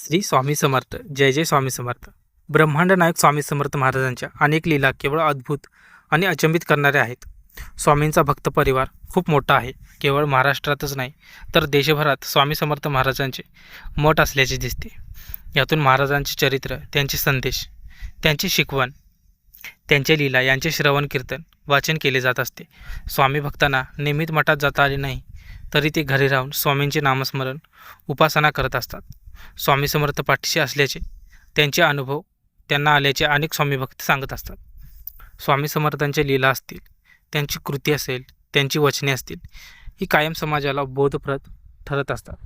श्री स्वामी समर्थ जय जय स्वामी समर्थ. ब्रह्मांड नायक स्वामी समर्थ महाराजांच्या अनेक लीला केवळ अद्भुत आणि अचंबित करणाऱ्या आहेत. स्वामींचा भक्त परिवार खूप मोठा आहे केवळ महाराष्ट्रातच नाही तर देशभरात स्वामी समर्थ महाराजांचे मठ असल्याचे दिसते. यातून महाराजांचे चरित्र त्यांचे संदेश त्यांची शिकवण त्यांचे लीला यांचे श्रवण कीर्तन वाचन केले जात असते. स्वामी भक्तांना नियमित मठात जाता आले नाही तरी ते घरी राहून स्वामींचे नामस्मरण उपासना करत असतात. स्वामी समर्थ पाठीशी असल्याचे त्यांचे अनुभव त्यांना आल्याचे अनेक स्वामी भक्त सांगत असतात. स्वामी समर्थांच्या लीला असतील त्यांची कृती असेल त्यांची वचने असतील ही कायम समाजाला बोधप्रद ठरत असतात.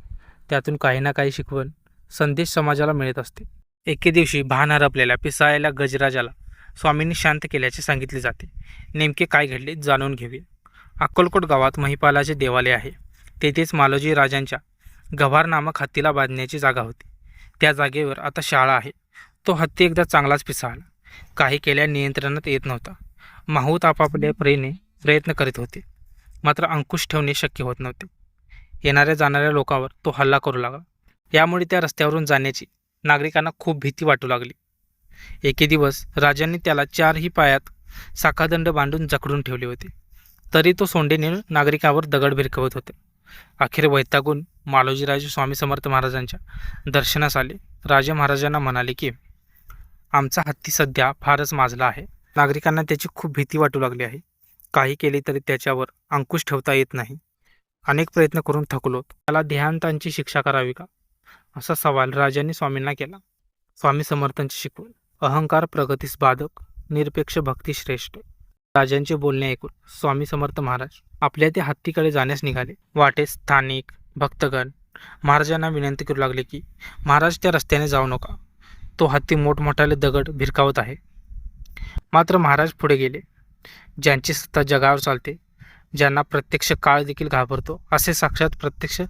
त्यातून काही ना काही शिकवण संदेश समाजाला मिळत असते. एके दिवशी भान हरपलेल्या पिसायला गजराजाला स्वामींनी शांत केल्याचे सांगितले जाते. नेमके काय घडले जाणून घेऊया. अक्कलकोट गावात महिपालाचे देवालय आहे. तेथेच मालोजी राजांच्या गव्हार नामक हत्तीला बांधण्याची जागा होती. त्या जागेवर आता शाळा आहे. तो हत्ती एकदा चांगलाच पिसाळला. काही केल्या नियंत्रणात येत नव्हता. माहूत आपापल्या प्रेने प्रयत्न करीत होते. मात्र अंकुश ठेवणे शक्य होत नव्हते. येणाऱ्या जाणाऱ्या लोकांवर तो हल्ला करू लागला. यामुळे त्या रस्त्यावरून जाण्याची नागरिकांना खूप भीती वाटू लागली. एके दिवस राजांनी त्याला चारही पायात साखादंड बांधून जखडून ठेवले होते. तरी तो सोंडेने नागरिकांवर दगड भिरकवत होते. अखेर वैतागून मालोजीराजे स्वामी समर्थ महाराजांच्या दर्शनास आले. राजे महाराजांना म्हणाले की आमचा हत्ती सध्या फारच माजला आहे. नागरिकांना त्याची खूप भीती वाटू लागली आहे. काही केले तरी त्याच्यावर अंकुश ठेवता येत नाही. अनेक प्रयत्न करून थकलो त्याला देहांतांची शिक्षा करावी का? असा सवाल राजांनी स्वामींना केला. स्वामी समर्थांची शिकवण. अहंकार प्रगतीस बाधक निरपेक्ष भक्ती श्रेष्ठ. राजांचे बोलणे ऐकून स्वामी समर्थ महाराज आपल्या त्या हत्तीकडे जाण्यास निघाले. वाटे स्थानिक भक्तगण महाराजांना विनंती करू लागले की महाराज त्या रस्त्याने जाऊ नका. तो हत्ती मोठमोठाले दगड भिरकावत आहे. मात्र महाराज पुढे गेले. ज्यांची सत्ता जगावर चालते ज्यांना प्रत्यक्ष काळ देखील घाबरतो असे साक्षात प्रत्यक्ष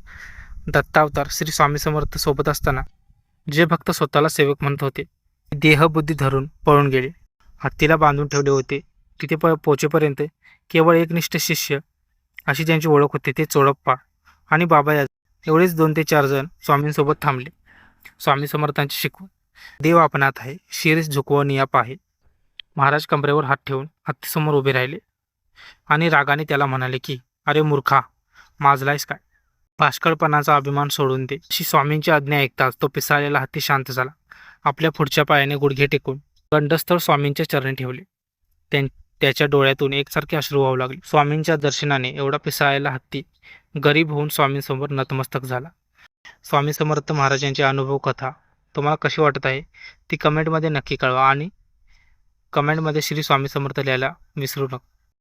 दत्तावतार श्री स्वामी समर्थ सोबत असताना जे भक्त स्वतःला सेवक म्हणत होते देहबुद्धी धरून पळून गेले. हत्तीला बांधून ठेवले होते. तिथे प पोचेपर्यंत केवळ एकनिष्ठ शिष्य अशी ज्यांची ओळख होती ते चोळप्पा आणि बाबा या एवढेच दोन ते चार जण स्वामींसोबत थांबले. स्वामी समर्थांची शिकवण. देव आपणात आहे शिरीष झुकवून या पाहे. महाराज कमरेवर हात ठेवून हत्तीसमोर उभे राहिले आणि रागाने त्याला म्हणाले की अरे मूर्खा माजलायस काय? भाष्कळपणाचा अभिमान सोडून दे. अशी स्वामींची आज्ञा ऐकताच तो पिसाळलेला हत्ती शांत झाला. आपल्या पुढच्या पायाने गुडघे टेकून गंडस्थळ स्वामींच्या चरणी ठेवले. त्यां त्याच्या डोळ्यातून एकसारखे अश्रू व्हावं लागले. स्वामींच्या दर्शनाने एवढा पिसाळलेला हत्ती गरीब होऊन स्वामींसमोर नतमस्तक झाला. स्वामी समर्थ महाराजांची अनुभव कथा तुम्हाला कशी वाटत आहे? ती कमेंटमध्ये नक्की कळवा आणि कमेंटमध्ये श्री स्वामी समर्थ लिहायला विसरू नका.